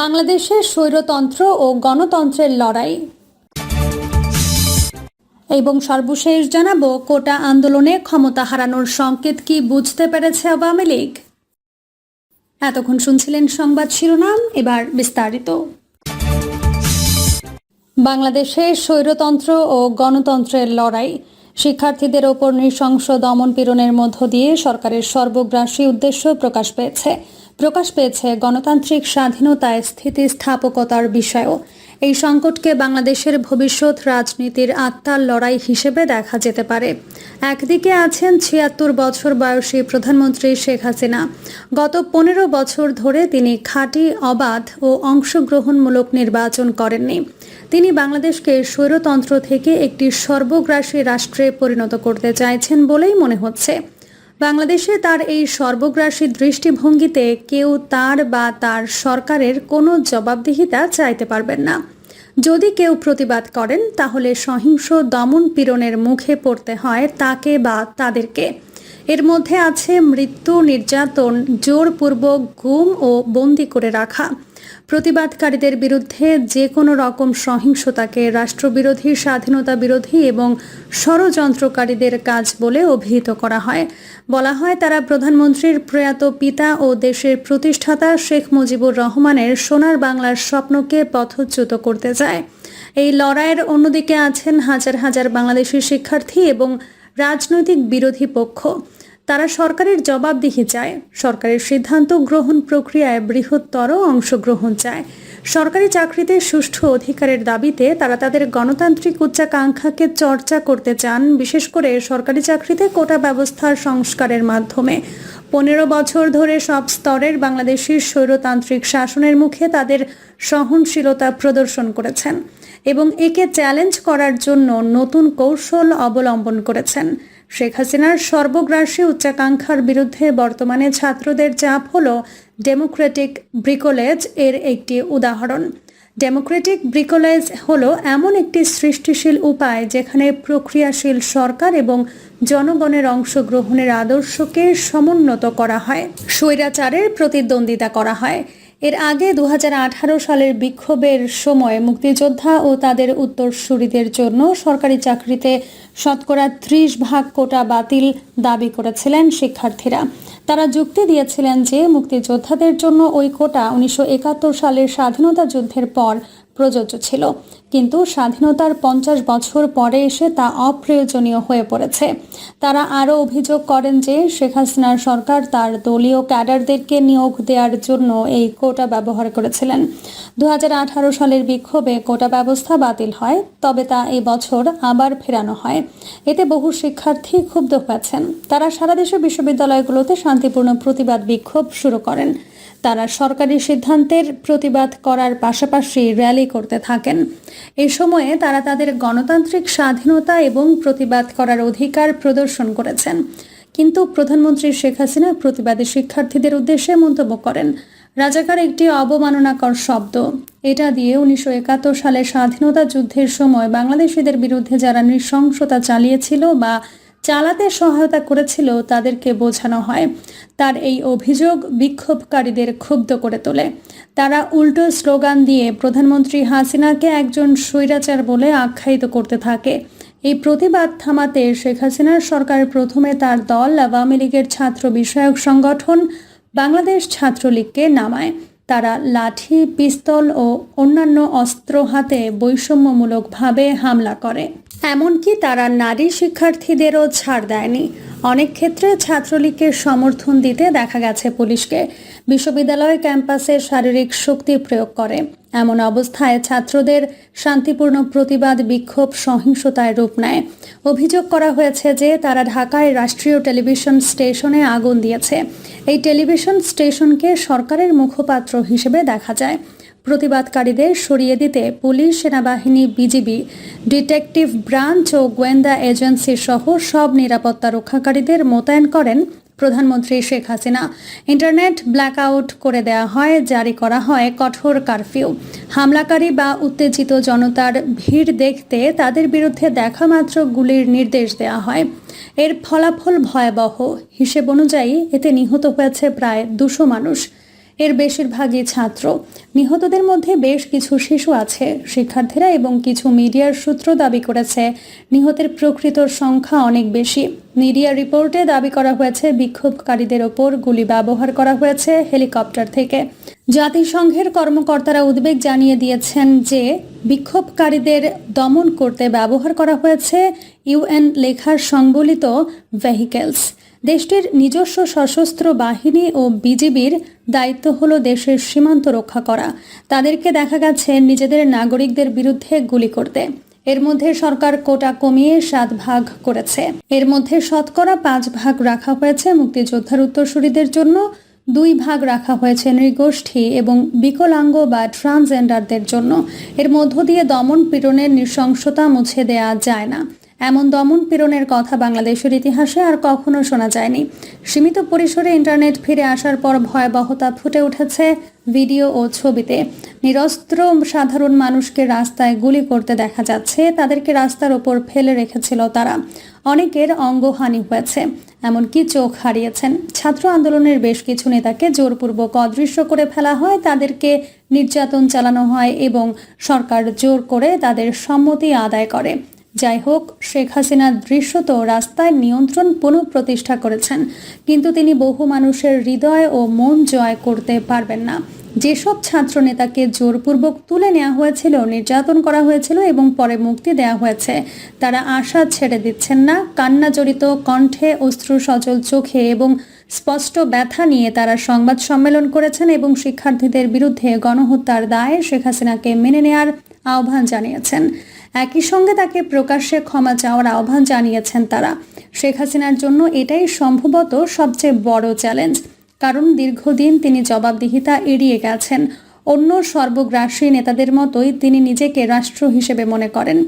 বাংলাদেশের স্বৈরতন্ত্র ও গণতন্ত্রের লড়াই। এবং সর্বশেষ জানাব, কোটা আন্দোলনে ক্ষমতা হারানোর সংকেত কি বুঝতে পেরেছে আওয়ামী লীগ? এতক্ষণ শুনছিলেন সংবাদ শিরোনাম, এবার বিস্তারিত। বাংলাদেশের স্বৈরতন্ত্র ও গণতন্ত্রের লড়াই, শিক্ষার্থীদের ওপর নৃশংস দমন পীড়নের মধ্য দিয়ে সরকারের সর্বগ্রাসী উদ্দেশ্য প্রকাশ পেয়েছে। প্রকাশ পেয়েছে গণতান্ত্রিক স্বাধীনতায় স্থিতিস্থাপকতার বিষয়েও। এই সংকটকে বাংলাদেশের ভবিষ্যৎ রাজনীতির আত্মার লড়াই হিসেবে দেখা যেতে পারে। একদিকে আছেন ছিয়াত্তর বছর বয়সী প্রধানমন্ত্রী শেখ হাসিনা। গত পনেরো বছর ধরে তিনি খাঁটি, অবাধ ও অংশগ্রহণমূলক নির্বাচন করেননি। তিনি বাংলাদেশকে স্বৈরতন্ত্র থেকে একটি সর্বগ্রাসী রাষ্ট্রে পরিণত করতে চাইছেন বলেই মনে হচ্ছে। বাংলাদেশে তার এই সর্বগ্রাসী দৃষ্টিভঙ্গিতে কেউ তার বা তার সরকারের কোনো জবাবদিহিতা চাইতে পারবেন না। যদি কেউ প্রতিবাদ করেন, তাহলে সহিংস দমন পীড়নের মুখে পড়তে হয় তাকে বা তাদেরকে। এর মধ্যে আছে মৃত্যু, নির্যাতন, জোরপূর্বক গুম ও বন্দি করে রাখা। প্রতিবাদকারীদের বিরুদ্ধে যে কোনো রকম সহিংসতাকে রাষ্ট্রবিরোধী স্বাধীনতা বিরোধী এবং ষড়যন্ত্রকারীদের কাজ বলে অভিহিত করা হয়। বলা হয়, তারা প্রধানমন্ত্রীর প্রয়াত পিতা ও দেশের প্রতিষ্ঠাতা শেখ মুজিবুর রহমানের সোনার বাংলার স্বপ্নকে পথচ্যুত করতে চায়। এই লড়াইয়ের অন্যদিকে আছেন হাজার হাজার বাংলাদেশি শিক্ষার্থী এবং রাজনৈতিক বিরোধী পক্ষ। তারা সরকারের জবাবদিহি চায়। সরকারের সিদ্ধান্ত গ্রহণ প্রক্রিয়ায় বৃহত্তর অংশগ্রহণ চায়। সরকারি চাকরিতে সুষ্ঠু অধিকারের দাবিতে তারা তাদের গণতান্ত্রিক উচ্চাকাঙ্ক্ষাকে চর্চা করতে চান, বিশেষ করে সরকারি চাকরিতে কোটা ব্যবস্থার সংস্কারের মাধ্যমে। পনেরো বছর ধরে সব স্তরের বাংলাদেশের স্বৈরতান্ত্রিক শাসনের মুখে তাদের সহনশীলতা প্রদর্শন করেছেন এবং একে চ্যালেঞ্জ করার জন্য নতুন কৌশল অবলম্বন করেছেন। শেখ হাসিনার সর্বগ্রাসী উচ্চাকাঙ্ক্ষার বিরুদ্ধে বর্তমানে ছাত্রদের চাপ হল ডেমোক্রেটিক ব্রিকোলেজ এর একটি উদাহরণ। ডেমোক্রেটিক ব্রিকোলেজ হল এমন একটি সৃষ্টিশীল উপায় যেখানে প্রক্রিয়াশীল সরকার এবং জনগণের অংশগ্রহণের আদর্শকে সমুন্নত করা হয়। স্বৈরাচারের প্রতিদ্বন্দ্বিতা করা হয়। এর আগে দু হাজার আঠারো সালের বিক্ষোভের সময় মুক্তিযোদ্ধা ও তাদের উত্তরসূরিদের জন্য সরকারি চাকরিতে শতকরা ত্রিশ ভাগ কোটা বাতিল দাবি করেছিলেন শিক্ষার্থীরা। তারা যুক্তি দিয়েছিলেন যে মুক্তিযোদ্ধাদের জন্য ওই কোটা উনিশশো একাত্তর সালের স্বাধীনতা যুদ্ধের পর প্রযোজ্য ছিল। কিন্তু স্বাধীনতার পঞ্চাশ বছর পরে এসে তা অপ্রয়োজনীয় হয়ে পড়েছে। তারা আরও অভিযোগ করেন যে শেখ হাসিনার সরকার তার দলীয় ক্যাডারদেরকে নিয়োগ দেওয়ার জন্য এই কোটা ব্যবহার করেছিলেন। দু হাজার আঠারো সালের বিক্ষোভে কোটা ব্যবস্থা বাতিল হয়, তবে তা এই বছর আবার ফেরানো হয়। এতে বহু শিক্ষার্থী ক্ষুব্ধ হয়েছেন। তারা সারা দেশের বিশ্ববিদ্যালয়গুলোতে শান্তিপূর্ণ প্রতিবাদ বিক্ষোভ শুরু করেন। তারা সরকারি সিদ্ধান্তের প্রতিবাদ করার পাশাপাশি র্যালি করতে থাকেন। এই সময়ে তারা তাদের গণতান্ত্রিক স্বাধীনতা এবং প্রতিবাদ করার অধিকার প্রদর্শন করেছেন। কিন্তু প্রধানমন্ত্রী শেখ হাসিনা প্রতিবাদী শিক্ষার্থীদের উদ্দেশ্যে মন্তব্য করেন, রাজাকার একটি অবমাননাকর শব্দ। এটা দিয়ে উনিশশো একাত্তর সালে স্বাধীনতা যুদ্ধের সময় বাংলাদেশিদের বিরুদ্ধে যারা নৃশংসতা চালিয়েছিল বা চালাতে সহায়তা করেছিল তাদেরকে বোঝানো হয়, তার এই অভিযোগ বিক্ষোভকারীদের ক্ষুব্ধ করে তোলে। তারা উল্টো স্লোগান দিয়ে প্রধানমন্ত্রী হাসিনাকে একজন স্বৈরাচার বলে আখ্যায়িত করতে থাকে। এই প্রতিবাদ থামাতে শেখ হাসিনার সরকার প্রথমে তার দল আওয়ামী লীগের ছাত্র বিষয়ক সংগঠন বাংলাদেশ ছাত্রলীগকে নামায়। তারা লাঠি, পিস্তল ও অন্যান্য অস্ত্র হাতে বৈষম্যমূলকভাবে হামলা করে। এমনকি তারা নারী শিক্ষার্থীদেরও ছাড় দেয়নি। অনেক ক্ষেত্রে ছাত্রলীগকে সমর্থন দিতে দেখা গেছে পুলিশকে। বিশ্ববিদ্যালয় ক্যাম্পাসে শারীরিক শক্তি প্রয়োগ করে। এমন অবস্থায় ছাত্রদের শান্তিপূর্ণ প্রতিবাদ, বিক্ষোভ, সহিংসতায় রূপ নেয়। অভিযোগ করা হয়েছে যে তারা ঢাকায় রাষ্ট্রীয় টেলিভিশন স্টেশনে আগুন দিয়েছে। এই টেলিভিশন স্টেশনকে সরকারের মুখপাত্র হিসেবে দেখা যায়। প্রতিবাদকারীদের সরিয়ে দিতে পুলিশ, সেনাবাহিনী, বিজিবি, ডিটেকটিভ ব্রাঞ্চ ও গোয়েন্দা এজেন্সি সহ সব নিরাপত্তা রক্ষাকারীদের মোতায়েন করেন প্রধানমন্ত্রী শেখ হাসিনা। ইন্টারনেট ব্ল্যাকআউট করে দেওয়া হয়, জারি করা হয় কঠোর কারফিউ। হামলাকারী বা উত্তেজিত জনতার ভিড় দেখতে তাদের বিরুদ্ধে দেখা মাত্র গুলির নির্দেশ দেওয়া হয়। এর ফলাফল ভয়াবহ। হিসেব অনুযায়ী এতে নিহত হয়েছে প্রায় দুশো মানুষ। এর বেশিরভাগই ছাত্র। নিহতদের মধ্যে বেশ কিছু শিশু আছে, শিক্ষার্থীরা এবং কিছু মিডিয়ার সূত্র দাবি করেছে। নিহতের প্রকৃত সংখ্যা অনেক বেশি। মিডিয়া রিপোর্টে দাবি করা হয়েছে, বিক্ষোভকারীদের ওপর গুলি ব্যবহার করা হয়েছে হেলিকপ্টার থেকে। জাতিসংঘের কর্মকর্তারা উদ্বেগ জানিয়ে দিয়েছেন যে, বিক্ষোভকারীদের দমন করতে ব্যবহার করা হয়েছে ইউএন লেখার সংবলিত ভেহিকেলস দেশটির নিজস্ব সশস্ত্র বাহিনী ও বিজিবির দায়িত্ব হল দেশের সীমান্ত রক্ষা করা। তাদেরকে দেখা গেছে নিজেদের নাগরিকদের বিরুদ্ধে গুলি করতে। এর মধ্যে সরকার কোটা কমিয়ে সাত ভাগ করেছে। এর মধ্যে শতকরা পাঁচ ভাগ রাখা হয়েছে মুক্তিযোদ্ধার উত্তরসূরিদের জন্য, দুই ভাগ রাখা হয়েছে নৃগোষ্ঠী এবং বিকলাঙ্গ বা ট্রান্সজেন্ডারদের জন্য। এর মধ্য দিয়ে দমন পীড়নের নৃশংসতা মুছে দেয়া যায় না। এমন দমন পীড়নের কথা বাংলাদেশের ইতিহাসে আর কখনো শোনা যায়নি। সীমিত পরিসরে ইন্টারনেট ফিরে আসার পর ভয়াবহতা ফুটে উঠেছে ভিডিও ও ছবিতে। নিরস্ত্র সাধারণ মানুষকে রাস্তায় গুলি করতে দেখা যাচ্ছে, তাদেরকে রাস্তার ওপর ফেলে রেখেছিল তারা। অনেকের অঙ্গহানি হয়েছে, এমনকি চোখ হারিয়েছেন। ছাত্র আন্দোলনের বেশ কিছু নেতাকে জোরপূর্বক অদৃশ্য করে ফেলা হয়, তাদেরকে নির্যাতন চালানো হয় এবং সরকার জোর করে তাদের সম্মতি আদায় করে। যাই হোক শেখ হাসিনা দৃশ্যত রাস্তায় নিয়ন্ত্রণ পুনঃপ্রতিষ্ঠা করেছেন, কিন্তু তিনি বহু মানুষের হৃদয় ও মন জয় করতে পারবেন না। যেসব ছাত্র নেতাকে জোরপূর্বক তুলে নেওয়া হয়েছিল, নির্যাতন করা হয়েছিল এবং পরে মুক্তি দেওয়া হয়েছে, তারা আশা ছেড়ে দিচ্ছেন না। কান্না জড়িত কণ্ঠে অশ্রু সচল চোখে এবং স্পষ্ট ব্যথা নিয়ে তারা সংবাদ সম্মেলন করেছেন এবং শিক্ষার্থীদের বিরুদ্ধে গণহত্যার দায়ে শেখ হাসিনাকে মেনে নেয়ার আহ্বান জানিয়েছেন। একই সঙ্গে তাকে প্রকাশ্যে ক্ষমা চাওয়ার আহ্বান জানিয়েছেন তারা। শেখ হাসিনার জন্য এটাই সম্ভবত সবচেয়ে বড় চ্যালেঞ্জ। কারণ দীর্ঘদিন তিনি জবাবদিহিতা এড়িয়ে গেছেন। অন্য সর্বগ্রাসী নেতাদের মতোই তিনি নিজেকে রাষ্ট্র হিসেবে মনে করেন।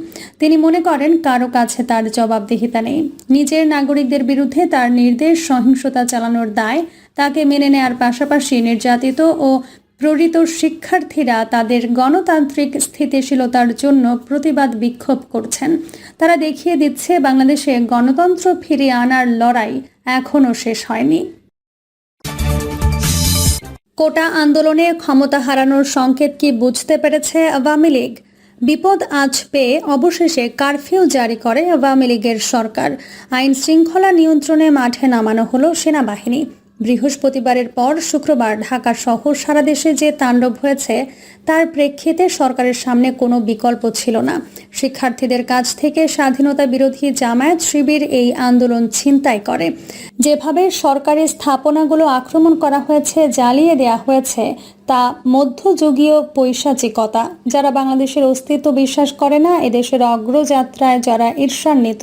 তিনি মনে করেন কারও কাছে তার জবাবদিহিতা নেই। নিজের নাগরিকদের বিরুদ্ধে তার নির্দেশ সহিংসতা চালানোর দায় তাকে মেনে নেয়ার পাশাপাশি নির্যাতিত ও প্ররিত শিক্ষার্থীরা তাদের গণতান্ত্রিক স্থিতিশীলতার জন্য প্রতিবাদ বিক্ষোভ করছেন। তারা দেখিয়ে দিচ্ছে, বাংলাদেশে গণতন্ত্র ফিরিয়ে আনার লড়াই এখনও শেষ হয়নি। কোটা আন্দোলনে ক্ষমতা হারানোর সংকেত কি বুঝতে পেরেছে আওয়ামী লীগ? বিপদ আজ পেয়ে অবশেষে কারফিউ জারি করে আওয়ামী লীগের সরকার। আইন শৃঙ্খলা নিয়ন্ত্রণে মাঠে নামানো হলো সেনাবাহিনী। বৃহস্পতিবারের পর শুক্রবার ঢাকা সহ সারা দেশে যে তাণ্ডব হয়েছে, তার প্রেক্ষিতে সরকারের সামনে কোনো বিকল্প ছিল না। শিক্ষার্থীদের কাছ থেকে স্বাধীনতা বিরোধী জামায়াত শিবির এই আন্দোলন ছিনতাই করে। যেভাবে সরকারি স্থাপনাগুলো আক্রমণ করা হয়েছে, জ্বালিয়ে দেয়া হয়েছে তা মধ্যযুগীয় পৈশাচিকতা। যারা বাংলাদেশের অস্তিত্ব বিশ্বাস করে না, এদেশের অগ্রযাত্রায় যারা ঈর্ষান্বিত,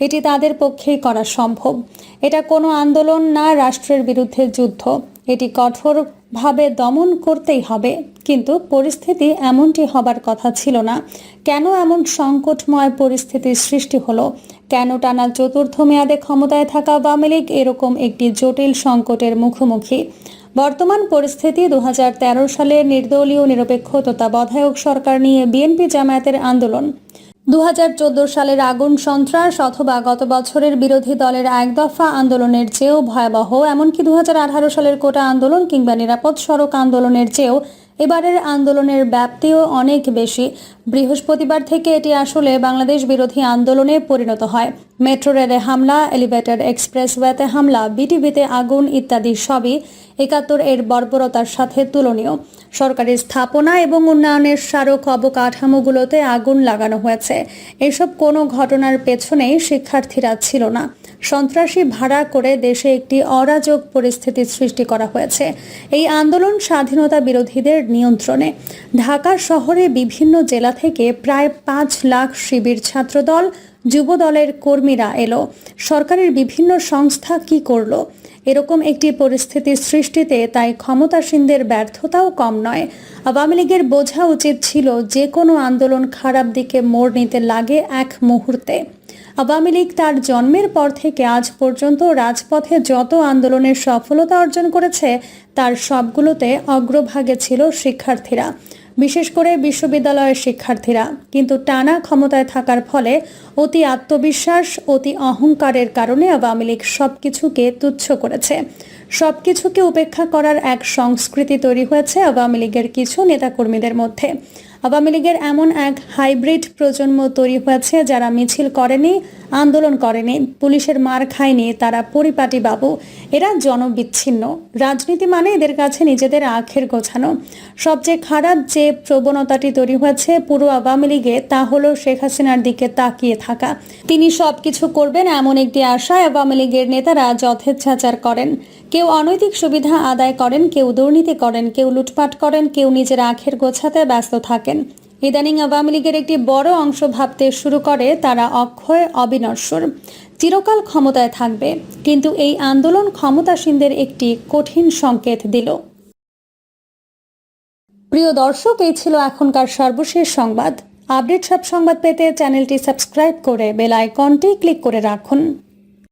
এটি তাদের পক্ষেই করা সম্ভব। এটা কোনো আন্দোলন না, রাষ্ট্রের বিরুদ্ধে যুদ্ধ। এটি কঠোরভাবে দমন করতেই হবে। কিন্তু পরিস্থিতি এমনটি হবার কথা ছিল না। কেন এমন সংকটময় পরিস্থিতির সৃষ্টি হলো? কেন টানা চতুর্থ মেয়াদে ক্ষমতায় থাকা আওয়ামী লীগ এরকম একটি জটিল সংকটের মুখোমুখি? বর্তমান পরিস্থিতি দু সালে নির্দলীয় নিরপেক্ষ তত্ত্বাবধায়ক সরকার নিয়ে বিএনপি জামায়াতের আন্দোলন। দু হাজার চোদ্দ সালের আগুন সন্ত্রাস অথবা গত বছরের বিরোধী দলের এক দফা আন্দোলনের চেয়েও ভয়াবহ, এমনকি দু হাজার আঠারো সালের কোটা আন্দোলন কিংবা নিরাপদ সড়ক আন্দোলনের চেয়েও এবারের আন্দোলনের ব্যাপ্তিও অনেক বেশি। বৃহস্পতিবার থেকে এটি আসলে বাংলাদেশ বিরোধী আন্দোলনে পরিণত হয়। মেট্রো রেলে হামলা, এলিভেটেড এক্সপ্রেসওয়েতে হামলা, বিটিভিতে আগুন ইত্যাদি সবই একাত্তর এর বর্বরতার সাথে তুলনীয়। সরকারি স্থাপনা এবং উন্নয়নের স্মারক অবকাঠামোগুলোতে আগুন লাগানো হয়েছে। এসব কোনো ঘটনার পেছনেই শিক্ষার্থীরা ছিল না। সন্ত্রাসী ভাড়া করে দেশে একটি অরাজক পরিস্থিতির সৃষ্টি করা হয়েছে। এই আন্দোলন স্বাধীনতা বিরোধীদের নিয়ন্ত্রণে। ঢাকা শহরে বিভিন্ন জেলা থেকে প্রায় পাঁচ লাখ শিবির ছাত্রদল, যুব দলের কর্মীরা এলো। সরকারের বিভিন্ন সংস্থা কি করল? এরকম একটি পরিস্থিতির সৃষ্টিতে তাই ক্ষমতাসীনদের ব্যর্থতাও কম নয়। আওয়ামী লীগের বোঝা উচিত ছিল যে কোনো আন্দোলন খারাপ দিকে মোড় নিতে লাগে এক মুহূর্তে। আওয়ামী লীগ তার জন্মের পর থেকে আজ পর্যন্ত রাজপথে যত আন্দোলনের সফলতা অর্জন করেছে, তার সবগুলোতে অগ্রভাগে ছিল শিক্ষার্থীরা, বিশেষ করে বিশ্ববিদ্যালয়ের শিক্ষার্থীরা। কিন্তু টানা ক্ষমতায় থাকার ফলে অতি আত্মবিশ্বাস, অতি অহংকারের কারণে আওয়ামী লীগ সবকিছুকে তুচ্ছ করেছে। সব কিছুকে উপেক্ষা করার এক সংস্কৃতি তৈরি হয়েছে আওয়ামী লীগের কিছু নেতাকর্মীদের মধ্যে। আওয়ামী লীগের এমন এক হাইব্রিড প্রজন্ম তৈরি হয়েছে যারা মিছিল করেনি, আন্দোলন করেনি, পুলিশের মার খায়নি, তারা পরিপাটি বাবু। এরা জনবিচ্ছিন্ন। রাজনীতি মানে এদের কাছে নিজেদের আখের গোছানো। সবচেয়ে খারাপ যে প্রবণতাটি তৈরি হয়েছে পুরো আওয়ামী লীগে, তা হলো শেখ হাসিনার দিকে তাকিয়ে থাকা। তিনি সব কিছু করবেন এমন একটি আশায় আওয়ামী লীগের নেতারা যথেচ্ছাচার করেন। কেউ অনৈতিক সুবিধা আদায় করেন, কেউ দুর্নীতি করেন, কেউ লুটপাট করেন, কেউ নিজের আখের গোছাতে ব্যস্ত থাকেন ইদানিং আওয়ামী লীগের একটি বড় অংশ ভাবতে শুরু করে তারা অক্ষয় অবিনশ্বর। চিরকাল ক্ষমতায় থাকবে, কিন্তু এই আন্দোলন ক্ষমতাসীনদের একটি কঠিন সংকেত দিল। প্রিয় দর্শক, এই ছিল এখনকার সর্বশেষ সংবাদ। আপডেট সব সংবাদ পেতে চ্যানেলটি সাবস্ক্রাইব করে বেল আইকনটি ক্লিক করে রাখুন।